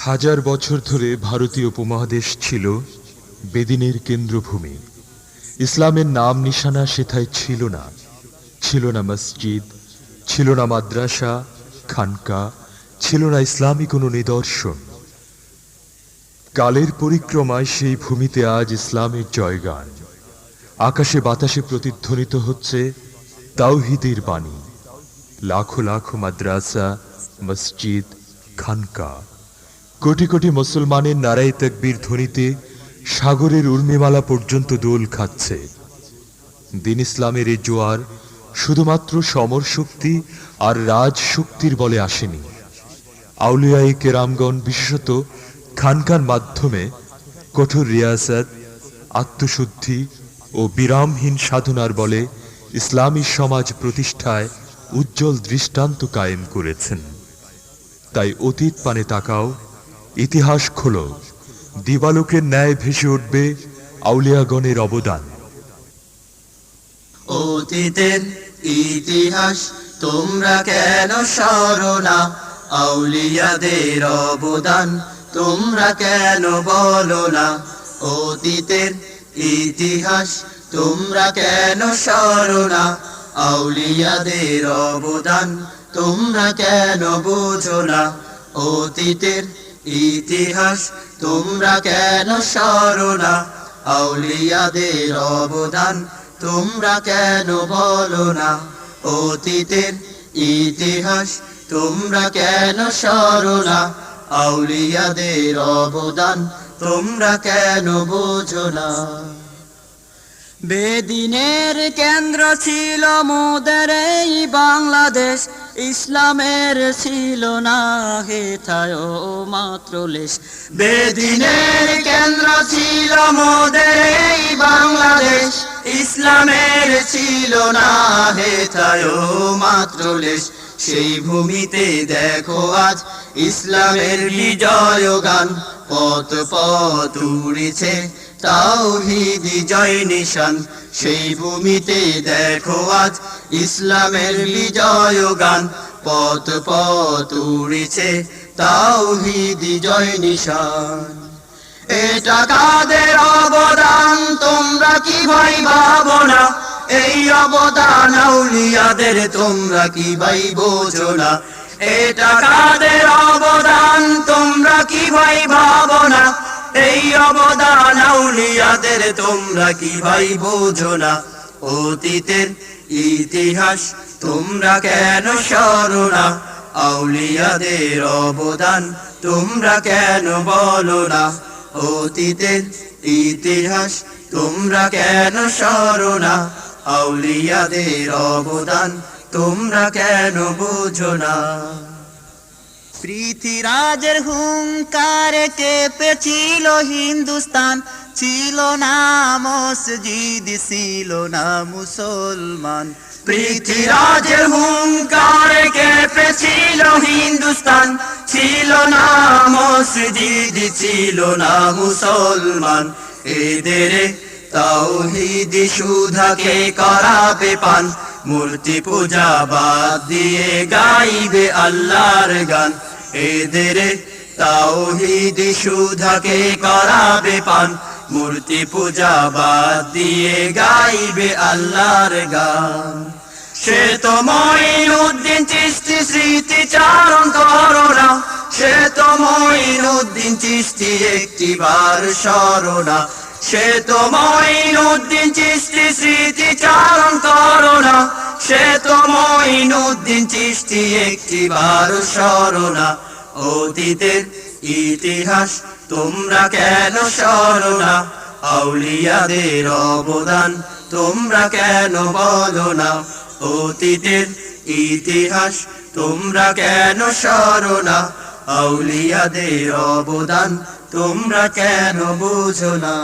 হাজার বছর ধরে ভারতীয় উপমহাদেশ ছিল বেদিনের কেন্দ্রভূমি। ইসলামের নাম নিশানা সেথায় ছিল না। ছিল না মসজিদ, ছিল না মাদ্রাসা, খানকা, ছিল না ইসলামী কোনো নিদর্শন। কালের পরিক্রমায় সেই ভূমিতে আজ ইসলামের জয়গান। আকাশে বাতাসে প্রতিধ্বনিত হচ্ছে তাওহিদের বাণী। লাখো লাখো মাদ্রাসা, মসজিদ, খানকা। কোটি কোটি মুসলমানের নারাই তকবীর ধ্বনিতে সাগরের উর্মিমালা পর্যন্ত দোল খাচ্ছে। দিন ইসলামের এই জোয়ার শুধুমাত্র সমর শক্তি আর রাজ শক্তির বলে আসেনি। আউলিয়াই কেরামগণ বিশেষত খানকার মাধ্যমে কঠোর রিয়াসত, আত্মশুদ্ধি ও বিরামহীন সাধনার বলে ইসলামী সমাজ প্রতিষ্ঠায় উজ্জ্বল দৃষ্টান্ত কায়েম করেছেন। তাই অতীত পানে তাকাও ইতিহাস খোলো। দিবালোকের ন্যায় ভেসে উঠবে আউলিয়াগণের অবদান। অতীতের ইতিহাস তোমরা কেন স্মরণা আউলিয়াদের অবদান তোমরা কেন বলো না? অতীতের ইতিহাস তোমরা কেন স্মরণা আউলিয়াদের অবদান তোমরা কেন বোঝো না? অতীতের ইতিহাস, তোমরা কেন সরোনা? আউলিয়াদের অবদান, তোমরা কেন বলো না অতীতের ইতিহাস, তোমরা কেন সরোনা? আউলিয়াদের অবদান, তোমরা কেন বোঝো না বেদিনের কেন্দ্র ছিল মোদের এই বাংলাদেশ, ইসলামের ছিল না হেথায় মাত্র লেশ বেদিনের কেন্দ্র ছিল মোদের এই বাংলাদেশ, ইসলামের ছিল না হে হেথায় মাত্র লেশ সেই ভূমিতে দেখো আজ ইসলামের বিজয় গান, পথ পথ উড়েছে তাওহিদি জয় নিশান, সেই ভূমিতে দেখো আজ ইসলামের বিজয় গান। পথ পথ উড়েছে তাওহিদি জয় নিশান। এটা কাদের অবদান তোমরা কি ভাই ভাবো না? এই অবদান আউলিয়াদের তোমরা কি ভাই বোঝো না? এটা কাদের অবদান তোমরা কি ভাই ভাবো না? এই অবদান আউলিয়াদের তোমরা কি ভাই বোঝো না? অতীতের ইতিহাস তোমরা কেন স্মরণা আউলিয়াদের অবদান তোমরা কেন বলো না? অতীতের ইতিহাস তোমরা কেন স্মরণা আউলিয়াদের অবদান তোমরা কেন বোঝো না? পৃথিরাজের হুঙ্কারে কেঁপেছিল হিন্দুস্তান। ছিল না মসজিদ, ছিল না মুসলমান। পৃথিরাজের হুঙ্কারে কেঁপেছিল হিন্দুস্তান। ছিল না মসজিদ, ছিল না মুসলমান। এদের তাওহিদি সুধাকে করাবে পান। মূর্তি পূজা বাদ দিয়ে গাইবে আল্লাহর গান। এদের তাওহিদি সুধাকে করাবে পান। মূর্তি পূজা বাদ দিয়ে গাইবে আল্লাহর গান। সে তো মঈনুদ্দিন চিস্তি স্মৃতি চারণ করোনা। সে তো মঈনুদ্দিন চিস্তি একটি বার স্মরণা। সে তো মঈনুদ্দিন চিস্তি স্মৃতি চারণ করোনা। সে তো মঈনুদ্দিন চিস্তি একটি বার স্মরণা অতীতের ইতিহাস তোমরা কেন স্মরণা আউলিয়াদের অবদান তোমরা কেন বলো না? অতীতের ইতিহাস তোমরা কেন স্মরণা আউলিয়াদের অবদান তোমরা কেন বুঝো না?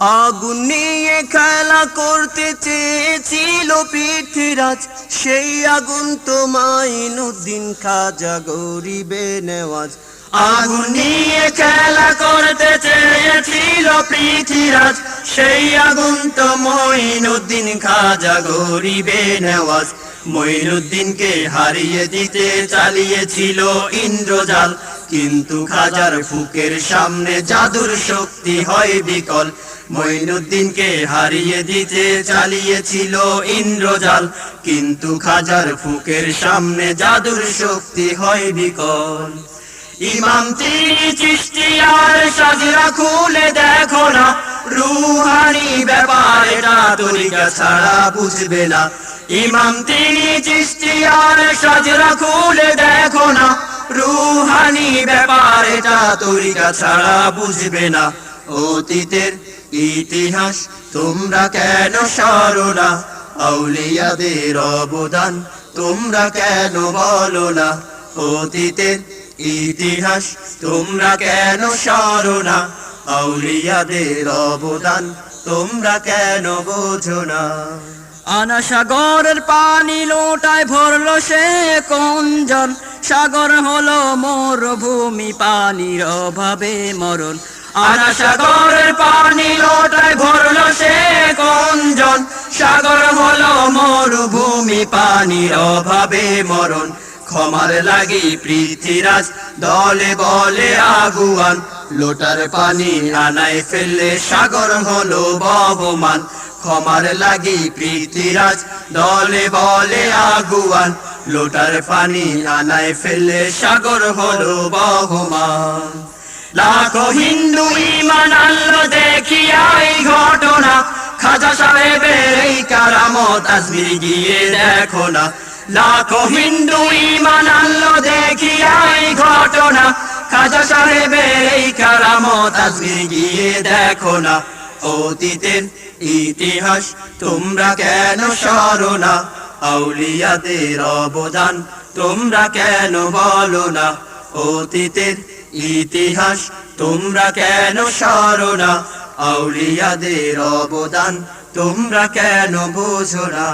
আগুন নিয়ে খেলা করতে চেয়েছিল পৃথ্বীরাজ। সেই আগুন তো মাইনুদ্দিন খাজা গরিবে নেওয়াজ। আগুন নিয়ে খেলা করতে চেয়েছিল পৃথ্বীরাজ। সেই আগুন তো মঈনুদ্দিন খাজা গরিবে নেওয়াজ। মঈনুদ্দিনকে হারিয়ে দিতে চালিয়েছিল ইন্দ্রজাল। কিন্তু খাজার ফুকের সামনে জাদুর শক্তি হয় বিকল। মঈনুদ্দিনকে হারিয়ে দিতে চালিয়েছিল ইন্দ্রজাল। কিন্তু খাজার ফুকের সামনে জাদুর শক্তি হয় বিকল। ইমাম তিনি চিষ্টিয়ার সাজরা খুলে দেখো না। রুহানি ব্যাপার, এটা তরিকা ছাড়া বুঝবে না। ইমাম তিনি চিষ্টিয়ার সাজরা খুলে দেখো না। রুহানি ব্যাপার, এটা তরিকা ছাড়া বুঝবে না। অতীতের ইতিহাস, তোমরা কেন সরো না আউলিয়াদের অবদান, তোমরা কেন বলো না অতীতের ইতিহাস, তোমরা কেন সরো না আউলিয়াদের অবদান, তোমরা কেন বোঝো না আনা সাগরের পানি লোটায় ভরলো সে কঞ্জন। সাগর হলো মরুভূমি, পানির অভাবে মরণ। আনা সাগরের পানি লোটায় ভরলো সে কঞ্জন। সাগর হলো মরুভূমি, পানির অভাবে মরণ। ক্ষমার লাগি পৃথিরাজ, দলে বলে আগুয়ান। লোটার পানি আনায় ফেললে সাগর হলো বহমান। ক্ষমার লাগি পৃথিরাজ, দলে বলে আগুয়ান। লোটার পানি আনায় ফেললে সাগর হলো বহমান। লাখো হিন্দু ইমান আনলো দেখিয়া এই ঘটনা। খাজা সাহেবের এই কারামত আজমির গিয়ে দেখো না। লাখো হিন্দু ইমান আনলো দেখিয়া এই ঘটনা। খাজা সাহেবের এই কারামত আজমির গিয়ে দেখো না। অতীতের ইতিহাস তোমরা কেন সরো না? আউলিয়াদের অবদান তোমরা কেন বলো না? অতীতের ইতিহাস তোমরা কেন সরো না আউলিয়াদের অবদান তোমরা কেন বোঝো না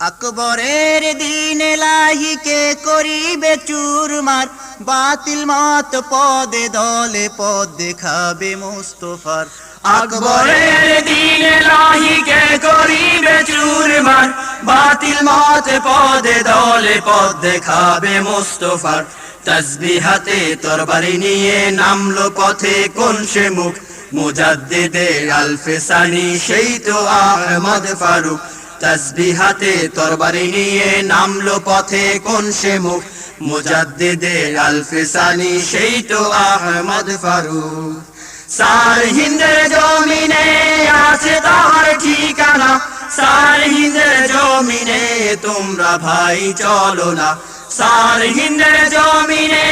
আকবরের দিন লাহিকে করিবে চুরমার? বাতিল মত পদে দলে পদ দেখাবে মুস্তফার। আকবরের দিন লাহিকে করিবে চুরমার? বাতিল মত পদে দলে পদ দেখাবে মুস্তফার। তসবিহাতে তরবারি নিয়ে নামলো পথে কোন সে মুখ? মুজাদ্দিদে আলফেসানি, সেই তো আহমদ ফারুক। তসবিহাতে তরবারি নিয়ে নামলো পথে কোন সে মুখ? মুজাদ্দিদে আলফেসানি, সেই তো আহমদ ফারুক। সার হিন্দের জমিনে ঠিকানা সার হিন্দের জমিনে তোমরা ভাই চলো না। সার হিন্দের জমিনে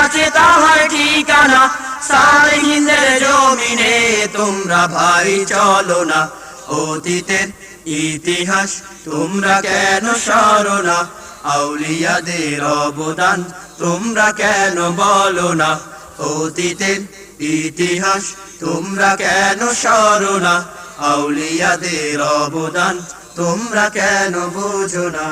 আছে তাহার ঠিকানা। সার হিন্দের জমিনে তোমরা ভাই চলো না। অতীতের ইতিহাস তোমরা কেন সরো না? আউলিয়াদের অবদান তোমরা কেন বলো না? অতীতের ইতিহাস তোমরা কেন সরো না? আউলিয়াদের অবদান তোমরা কেন বোঝো না?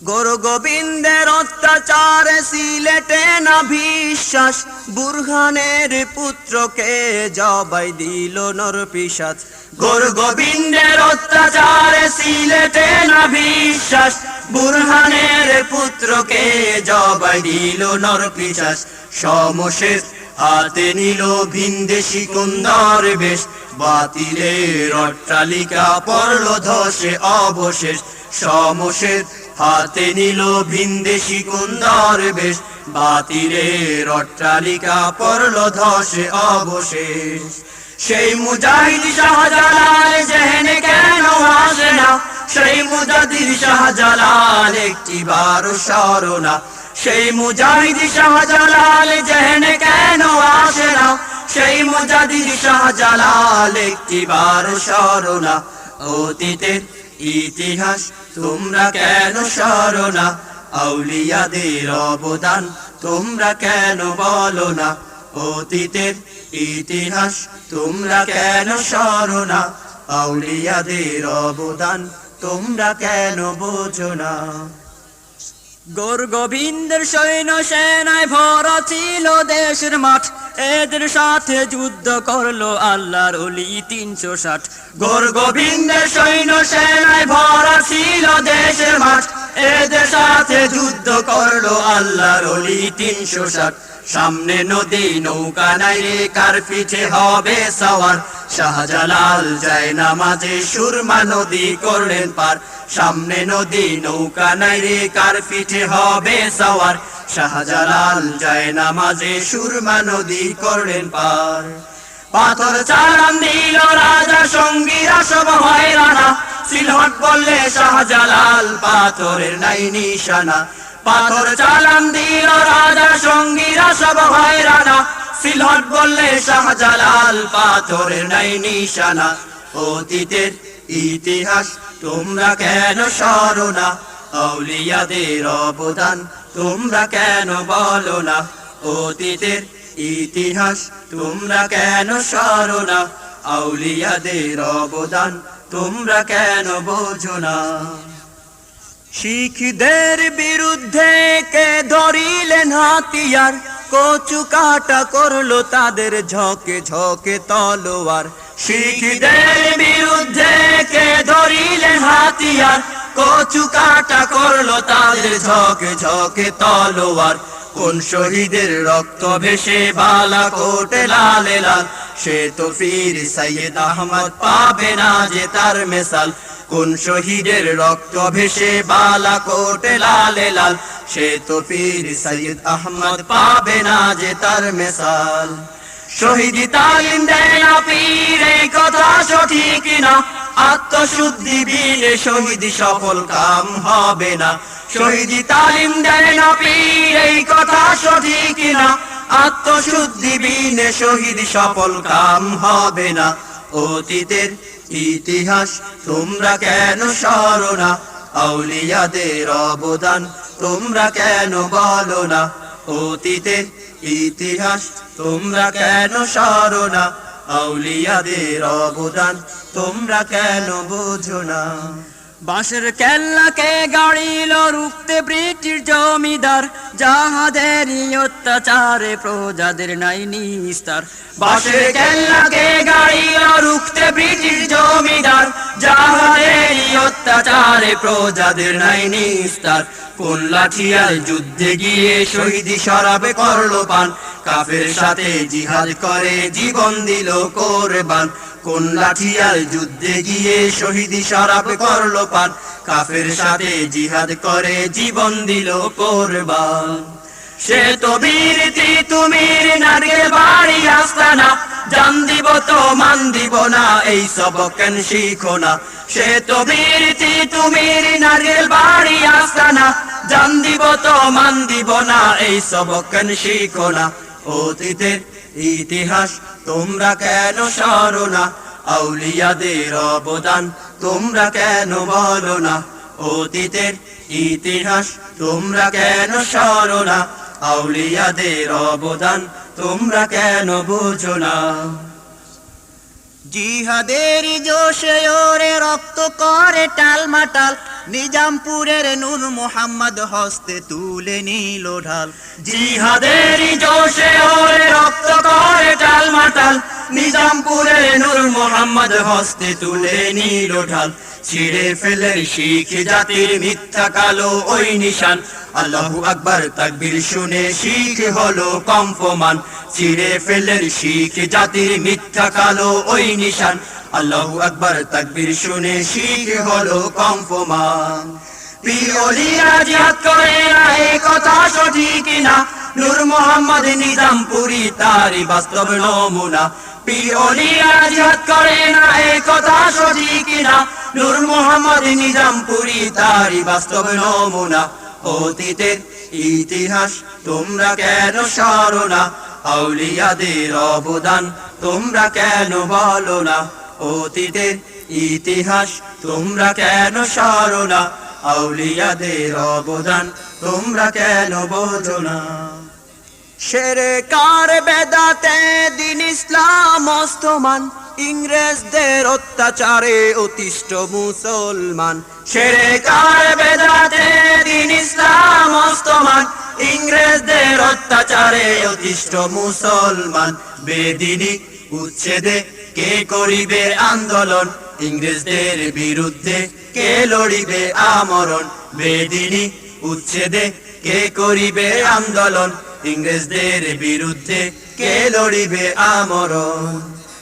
গুরু গোবিন্দের অত্যাচারে সিলেটে না বিশ্বাস? বুরহানের পুত্রকে জবাই দিল নর পিসাচ গোর গোবিন্দের অত্যাচারে সিলেটে না বিশ্বাস? বুরহানের পুত্রকে জবাই দিল নর পিশাস সমশেষ হাতে নিল ভিনদেশি কুন্দর বেশ। বাতিলের অট্টালিকা পড়ল ধসে অবশেষ। সমশেষ হাতে নিল ভিনদেশি কুন্দর বেশ। বাতিলের অট্টালিকা পড়ল ধসে অবশেষ। সেই মুজাহিদ শাহজালাল জেহেনে কেন আসে না? সেই মুজাহিদ শাহজালাল একটি বার সরনা সেই মুজাহিদ শাহজালাল জেহেনে কেন আসে না? সেই মুজাহিদ শাহজালাল একটি বার সরনা। অতীতের ইতিহাস তোমরা কেন সরনা? আউলিয়াদের অবদান তোমরা কেন বলো না? অতীতের ইতিহাস তোমরা কেন সরো না আউলিয়াদের অবদান তোমরা কেন বোঝো না? গোর গোবিন্দের সৈন্য সেনায় ভরা ছিল দেশের মাঠ। এদের সাথে যুদ্ধ করল আল্লাহর অলি তিনশো ষাট। গোর গোবিন্দের সৈন্য সেনায় ভরা ছিল দেশের মাঠ। এদের সাথে যুদ্ধ করল আল্লাহর অলি তিনশো ষাট। সামনে নদী, নৌকা নাই রে, কার পিঠে হবে সওয়ার? শাহজালাল যায় নামাজে, সুরমা নদী করলেন পার। সামনে নদী, নৌকা নাই রে, কার পিঠে হবে সওয়ার? শাহজালাল যায় নামাজে, সুরমা নদী করলেন পার। পাথর চালান দিল রাজা, সঙ্গীরা সব হয়রানা। সিলহট বললে শাহজালাল পাথরের নাই নিশানা। পাথর চালান দিল রাজা সঙ্গীরা, সব হয়রানা। সিলহট বললে, শাহজালাল পাথরের নাই নিশানা। অতীতের ইতিহাস তোমরা কেন স্মরণা আউলিয়াদের অবদান তোমরা কেন বলো না অতীতের ইতিহাস তোমরা কেন স্মরণা আউলিয়াদের অবদান তোমরা কেন বোঝো না শিখদের বিরুদ্ধে কে ধরিলেন হাতিয়ার কচু কাটা করল তাদের ঝকে ঝকে তলোয়ার। শিখদের বিরুদ্ধে কে ধরিলেন হাতিয়ার? কচু কাটা করল তাদের ঝকে ঝকে তলোয়ার। কোন শহীদের রক্ত ভেসে বালা কোটে লালে লাল, সে তো ফির সৈয়দ আহমদ পাবে না যে তার মেসাল। কোন শহীদের রক্ত ভেসে বালা কোটে লালে লাল। সে তো পীর সৈয়দ আহমদ পাবে না যে তার মেসাল। শহীদি তালিম দেয় না পীর, এই কথা সঠিক না। আত্মশুদ্ধি বিনে শহীদ সফল কাম হবে না। শহীদি তালিম দেয় না পীর, এই কথা সঠিক না। আত্মশুদ্ধি বিনে শহীদ সফল কাম হবে না। অতীতের ইতিহাস, তোমরা কেন স্মরণা আউলিয়াদের অবদান তোমরা কেন বলো না? অতীতে ইতিহাস, তোমরা কেন স্মরণা আউলিয়াদের অবদান তোমরা কেন বোঝো না? বাঁশের কেল্লাকে গাড়িল রুখতে ব্রিটিশ জমিদার। যাহাদেরই অত্যাচারে প্রজাদের নাই নিস্তার। বাসের কেল্লাকে গাড়িল রুখতে ব্রিটিশ জমিদার। যাহাদের অত্যাচারে প্রজাদের নাই নিস্তার। কোন লাঠিয়াল যুদ্ধে গিয়ে শহীদি শরাবে করল পান। কাফের সাথে জিহাদ করে, জীবন দিল কোরবান। কোন লাঠিয়াল যুদ্ধে গিয়ে শহীদি শরাব করল পান। কাফের সাথে জিহাদ করে জীবন দিল কোরবান। সে তো বীরতি তুমির নারকেল বাড়ি আস্তানা। জান দিব তো, মান দিব না, এই সবক কেন শিখো না? সে তো বীরতি তুমির নারকেল বাড়ি আস্তানা। জান দিব তো, মান দিব না, এই সব কেন শিখো না? অতীতের ইতিহাস, তোমরা কেন সরো না? আউলিয়াদের অবদান তোমরা কেন বলো না? অতীতের ইতিহাস, তোমরা কেন সরো না? আউলিয়াদের অবদান তোমরা কেন বুঝো না? জিহাদের জোশে ওরে রক্ত করে টাল মাটাল, নিজামপুরের নূর মোহাম্মদ হস্তে তুলে নিল ঢাল। জিহাদের জোশে ওরে রক্ত করে টাল মাটাল, নিজামপুরের নূর মোহাম্মদ হস্তে তুলে নিল ঢাল। ছিঁড়ে ফেলে শিখ জাতির মিথ্যা কালো ওই নিশান। আল্লাহু আকবার তাকবীর শুনে শিখ হলো কম্পমান। ছিঁড়ে ফেলে শিখ জাতির মিথ্যা কালো ওই নিশান। আল্লাহু আকবার তাকবীর শুনে শিখ হলো কম্পমান। পিওলিরা জিহাদ করে না কথা সঠিক না। নূর মোহাম্মদ নিজামপুরি তারি বাস্তব নমুনা। পিওলিরা জিহাদ করে না তারি বাস্তব নমুনা। অতীতের ইতিহাস তোমরা কেন স্মরণা আউলিয়াদের অবদান তোমরা কেন বলো না? অতীতের ইতিহাস তোমরা কেন স্মরণা আউলিয়াদের অবদান তোমরা কেন বোঝো না? শেরে কার বেদাতে দিন ইসলাম অস্তমান, ইংরেজদের অত্যাচারে অতিষ্ঠ মুসলমান। সেরে কার বেদাতে দিন ইসলাম অস্তমান, ইংরেজদের অত্যাচারে অতিষ্ঠ মুসলমান। বেদিনী উচ্ছেদে কে করিবে আন্দোলন? ইংরেজদের বিরুদ্ধে কে লড়িবে আমরণ? বেদিনী উচ্ছেদে কে করিবে আন্দোলন? ইংরেজদের বিরুদ্ধে কে লড়িবে আমরণ?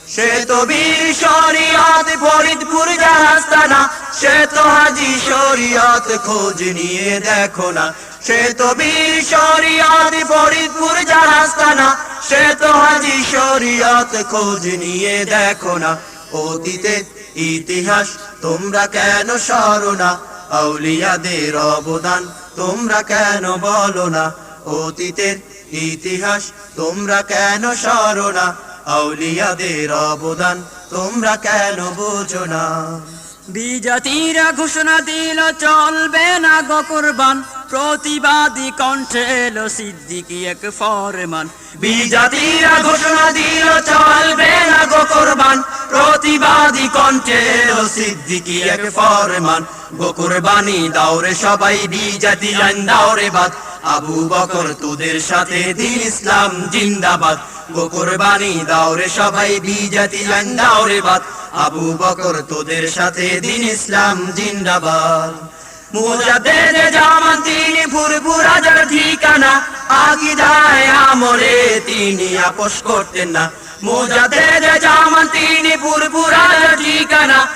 সে তো বীর শরিয়ত ফরিদপুর জাহাস্তানা সে তো হাজি শরিয়ত খোঁজ নিয়ে দেখো না। সে তো বীর শরিয়ত ফরিদপুর জাহাস্তানা সে তো হাজি শরিয়ত খোঁজ নিয়ে দেখো না। অতীতে ইতিহাস তোমরা কেন সরো না? আউলিয়াদের অবদান তোমরা কেন বলো না? অতীতের ইতিহাস, তোমরা কেন সরো না আউলিয়াদের অবদান, তোমরা কেন বোঝো না? বিজাতিরা ঘোষণা দিল, চলবে না গো প্রতিবাদী কণ্ঠে এলো সিদ্দিকি এক ফরমান। বিজাতিরা ঘোষণা দিল কোরবান, প্রতিবাদী কণ্ঠে সিদ্দিকি এক ফরমান। কোরবানি দাওরে সবাই বিজাতি আইন দাওরে বাদ। আবু বকর তোদের সাথে দিন ইসলাম জিন্দাবাদ। কোরবানি দাওরে সবাই বিজাতি আইন দাওরে বাদ। আবু বকর তোদের সাথে দিন ইসলাম জিন্দাবাদ। জামান তিনি ঠিকানা। তিনি করতেন না। জামান তিনি ঠিকানা।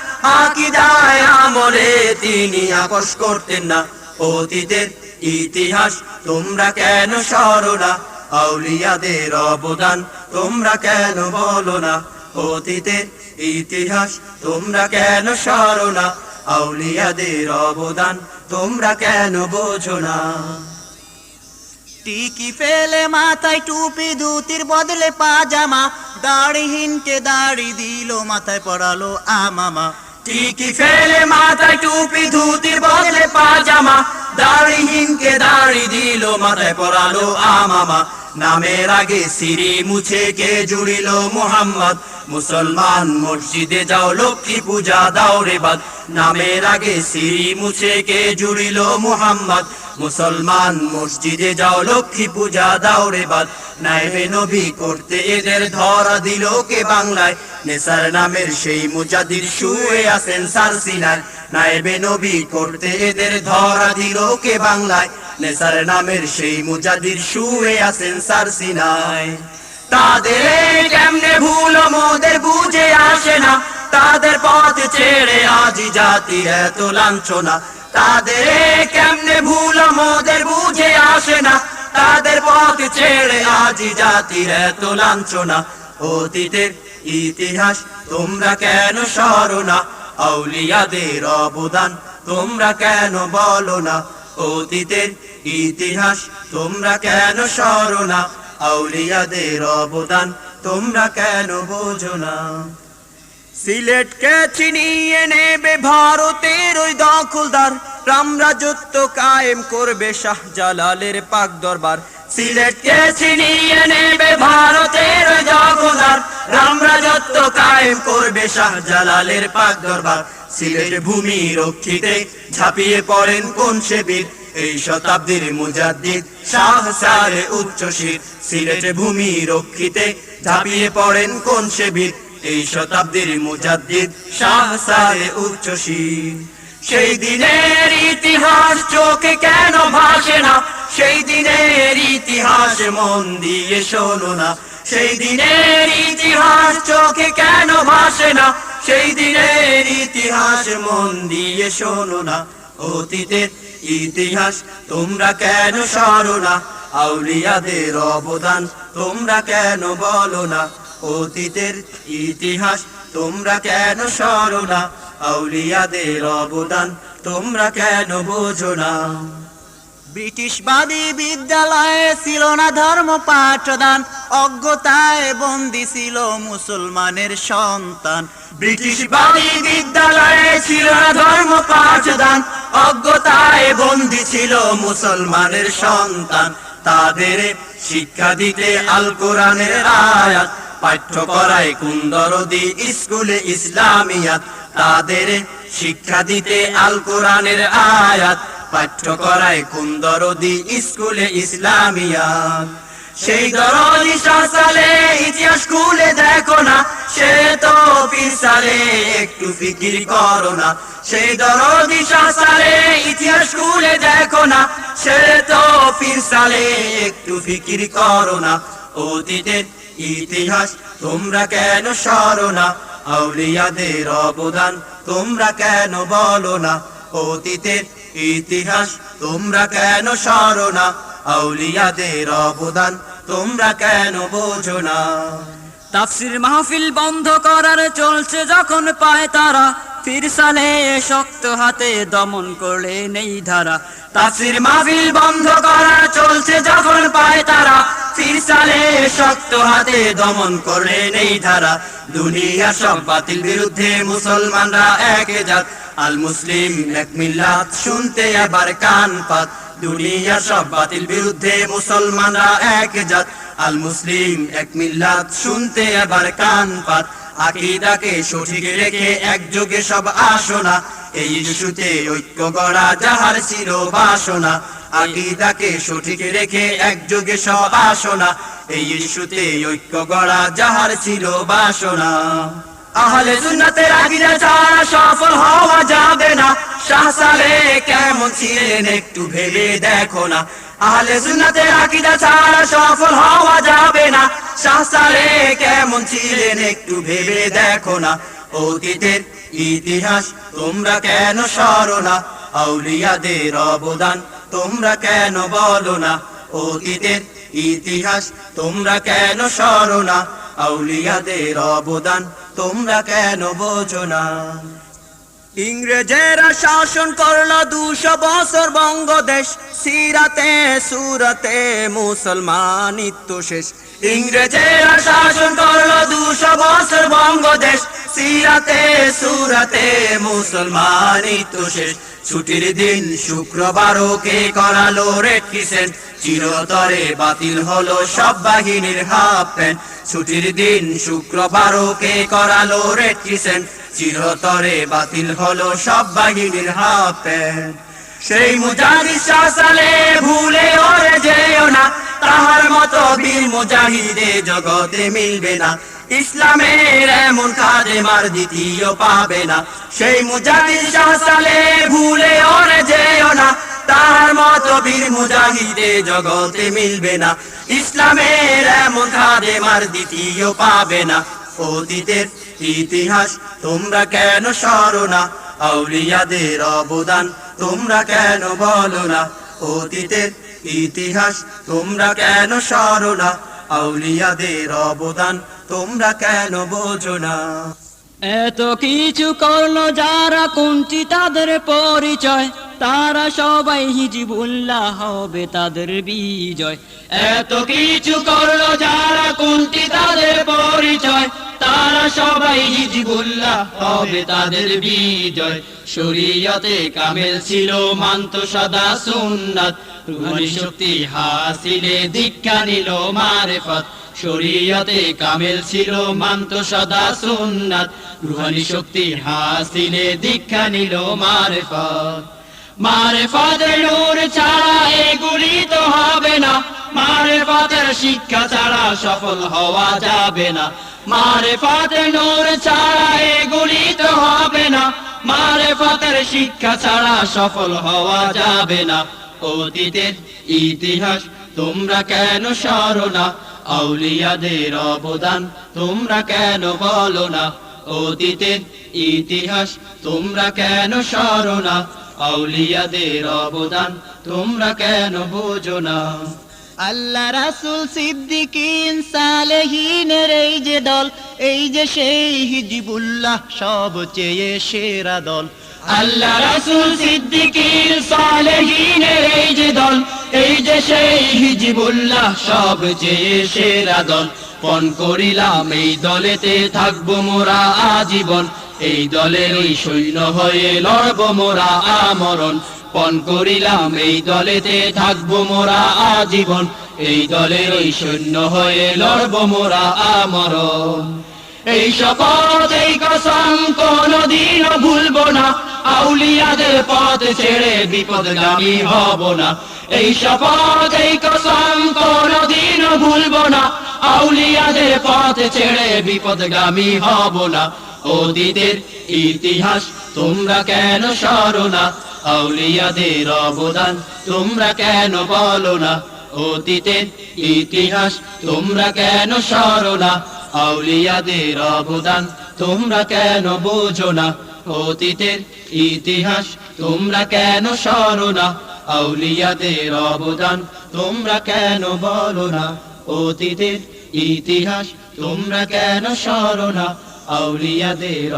তিনি করতেন না। অতীতের ইতিহাস তোমরা কেন সরো না? আউলিয়াদের অবদান তোমরা কেন বলো না? অতীতের ইতিহাস তোমরা কেন সরো না? আউলিয়াদের অবদান তোমরা কেন বোঝো না? টিকি ফেলে মাথায় টুপি ধুতির বদলে পাজামা দাড়িহীনকে দাড়ি দিল মাথায় পড়ালো আমামা। টিকি ফেলে মাথায় টুপি ধুতির বদলে পাজামা দাড়িহীনকে দাড়ি দিল মাথায় পরালো আমামা। নামের আগে সিরি মুছে কে জুড়িল মোহাম্মদ? মুসলমান মসজিদে যাও, লক্ষ্মী পূজা দাও রে বাদ। নামের আগে সিরি মুছে কে জুড়িল মোহাম্মদ? মুসলমান মসজিদে যাও, লক্ষ্মী পূজা দাও রে বাদ। নাইবে নবী করতে এদের ধরা দিল কে বাংলায়? নেসার নামের সেই মুজাদির শুয়ে আছেন সারসিনায় নাইবে নবী করতে এদের ধরা দিল কে বাংলায়? নেসার নামের সেই মুজাদির শুয়ে আছেন সারসিনায় তাদের কেমনে ভুল মোদের বুঝে আসে না, তাদের পথ ছেড়ে আজি জাতি এত লাঞ্ছনা। তাদের কেমনে ভুল মোদের বুঝে আসে না, তাদের পথ ছেড়ে আজি জাতির এত লাঞ্ছনা। অতীতের ইতিহাস তোমরা কেন সরো না? অবদান তোমরা কেন বলো না? অতীতের ইতিহাস, তোমরা কেন সরো না আউলিয়াদের অবদান, তোমরা কেন বোঝো না? সিলেটকে ছিনিয়ে নেবে ভারতের ওই দখলদার। রামরাজত্ব কায়েম করবে শাহজালালের পাক দরবার। সিলেটকে ছিনিয়ে নেবে ভারতের ওই জগদার রামরাজত্ব কায়েম করবে শাহজালালের পাক দরবার। সিলেট ভূমি রক্ষিতে ঝাঁপিয়ে পড়েন কোন সে বীর এই শতাব্দীর মুজাদ্দিদ, শাহ সারে উচ্চ শির। সিলেট ভূমি রক্ষিতে ঝাঁপিয়ে পড়েন কোন সে বীর এই শতাব্দীর মুজাদ্দিদ, শাহ সারে উচ্চ শির। সেই দিনের ইতিহাস চোখে কেন ভাসে না? সেই দিনের ইতিহাস মন দিয়ে শোনো না। সেই দিনের ইতিহাস চোখে কেন ভাসে না? সেই দিনের ইতিহাস মন দিয়ে শোনো না। অতীতের ইতিহাস তোমরা কেন সরো না? আউলিয়াদের অবদান তোমরা কেন বলো না? অতীতের ইতিহাস তোমরা কেন সরো না? আউলিয়াদের অবদান তোমরা কেন বোঝো না? ব্রিটিশবাদী বিদ্যালয়ে ছিল না ধর্ম পাঠদান, অজ্ঞতায় বন্দি ছিল মুসলমানের সন্তান। ব্রিটিশবাদী বিদ্যালয়ে ছিল ধর্ম পাঠদান, অজ্ঞতায় বন্দী ছিল মুসলমানের সন্তান। তাদের শিক্ষা দিতে আল কোরআনের আয়াত, পাঠ্য করায় কুন্দরদি স্কুলে ইসলামিয়াত। তাদের শিক্ষা দিতে আল কোরআনের আয়াত, পাঠ্য করায় কুন্দরদি স্কুলে ইসলামিয়াত। সেই দরদি পিসালে একটু ফিকির করো না। সেই দরদি সালে ইতিহাস খুলে দেখো না। সে তো পিসালে একটু ফিকির করো না। অতীতের ইতিহাস তোমরা কেন সরো না? আউলিয়াদের অবদান তোমরা কেন বলো না? অতীতের ইতিহাস তোমরা কেন সরো না? আউলিয়াদের অবদান তোমরা কেন বোঝো না? তাফসির মাহফিল বন্ধ করার চলছে যখন পায় তারা। ফিরসালে শক্ত হাতে দমন করলে নেই ধারা। তাফসির মাহফিল বন্ধ করা চলছে যখন পায় তারা। ফিরসালে শক্ত হাতে দমন করে নেই ধারা। দুনিয়া সব বাতিল বিরুদ্ধে মুসলমানরা এক জাত। আল মুসলিম এক মিল্লাত শুনতে আবার কান পাত দুনিয়া সব বাতিল বিরুদ্ধে মুসলমানরা এক জাত। আল মুসলিম এক মিল্লাত শুনতে আবার কান পাত। আকিদাকে সঠিক রেখে একযোগে সব আসনা। এই ইস্যুতে ঐক্য গড়া যাহার ছিল বাসনা। আকিদাকে সঠিক রেখে একযোগে সব আসনা। এই ইস্যুতে ঐক্য গড়া যাহার ছিল বাসনা। আহলে সুন্নাতের আকিদা ছাড়া সফল হওয়া যাবে না। শাহসালে কেমন ছিলেন একটু ভেবে দেখো না। আহলে সুন্নাতের আকিদা ছাড়া সফল হওয়া যাবে না। শাহসালে কেমন ছিলেন একটু ভেবে দেখো না। অতীতের ইতিহাস তোমরা কেন সরো না? আউলিয়াদের অবদান তোমরা কেন বলো না? অতীতের ইতিহাস তোমরা কেন সরো না? আউলিয়াদের অবদান তোমরা কেন বোঝো না? ইংরেজেরা শাসন করল দুশো বছর বঙ্গদেশ। সিরাতে, সুরাতে মুসলমানিত্ব শেষ। ইংরেজেরা শাসন করল দুশো বছর বঙ্গদেশ। সিরাতে, সুরাতে মুসলমানই তো শেষ। ছুটির দিন শুক্রবারও কে করালো রেড কিসেন্ট চিরতরে বাতিল হলো সব বাহিনীর হাফ প্যান্ট ছুটির দিন শুক্রবারও কে করালো রেড কিসেন্ট চিরতরে বাতিল হলো সব বাহিনীর হাফ প্যান্ট সেই মুজাহিদ সালে ভুলে ওরে যেও না। তাহার মতো বীর মুজাহিদে জগতে মিলবে না। ইসলামের এমন কাজে মার দ্বিতীয় পাবে না। সেই মুজাহিদ সালে ভুলে ওরে যেও না। তাহার মতো বীর মুজাহিদে জগতে মিলবে না। ইসলামের এমন কাজে মার দ্বিতীয় পাবে না। অতীতের ইতিহাস তোমরা কেন আউলিয়াদের অবদান তোমরা কেন বলো না? অতীতের ইতিহাস তোমরা কেন সরো না? আউলিয়াদের অবদান তোমরা কেন বোঝো না? এত কিছু করল যারা কুঞ্চি তাদের পরিচয়? তারা সবাই হিজিবুল্লাহ হবে তাদের বিজয়। এত কিছু করল যারা কুঞ্চি তাদের পরিচয়? তারা সবাই হিজিবুল্লাহ হবে তাদের বিজয়। শরীয়তে কামেল ছিল, মান্ত সদা সুন্নাত। রুহানি শক্তি হাসিলে দীক্ষা নিল মারেফত। শরীয়তে কামেল ছিল মান্ত সদা সুন্নাত। রুহানি শক্তি হাসিলে দীক্ষা নিল মারেফত। মারেফতের নূর ছাড়া এগুলি তো হবে না। মারেফতের শিক্ষা ছাড়া সফল হওয়া যাবে না। মারেফতের নূর ছাড়া এগুলি তো হবে না। মারেফতের শিক্ষা ছাড়া সফল হওয়া যাবে না। অতীতের ইতিহাস তোমরা কেন সরো না? আউলিয়াদের অবদান তোমরা কেন বলো না? অতীতের ইতিহাস তোমরা কেন সরো না? আউলিয়াদের অবদান তোমরা কেন বোঝো না? আল্লাহ রাসুল সিদ্দিকিন সালেহিনের এই যে দল, এই যে সেই হিজিবুল্লাহ সবচেয়ে সেরা দল। আল্লাহ রাসূল সিদ্দিকীর সালেহীনের এই যে দল, এই যে সেই হিজিবুল্লাহ সবচেয়ে সেরা দল। পণ করিলাম, এই দলেতে থাকব মোরা আজীবন। এই সৈন্য হয়ে লড়ব মোরা আমরণ। পণ করিলাম, এই দলেতে থাকব মোরা আজীবন। এই সৈন্য হয়ে মোরা আমরণ। এই এই কসম, কোনদিনও ভুলবো না। আউলিয়াদের পথ ছেড়ে বিপদগামী হব না। এই শপথ, এই কসম কোনদিন ভুলব না। আউলিয়াদের পথ ছেড়ে বিপদগামী হব না। অতীতের ইতিহাস তোমরা কেন সরো না? আউলিয়াদের অবদান তোমরা কেন বলো না? অতীতের ইতিহাস তোমরা কেন সরো না? আউলিয়াদের অবদান তোমরা কেন বোঝো না? অতীতের ইতিহাস, তোমরা কেন সরো না? আউলিয়াদের অবদান, তোমরা কেন বলো না? অতীতের ইতিহাস, তোমরা কেন সরো না? আউলিয়াদের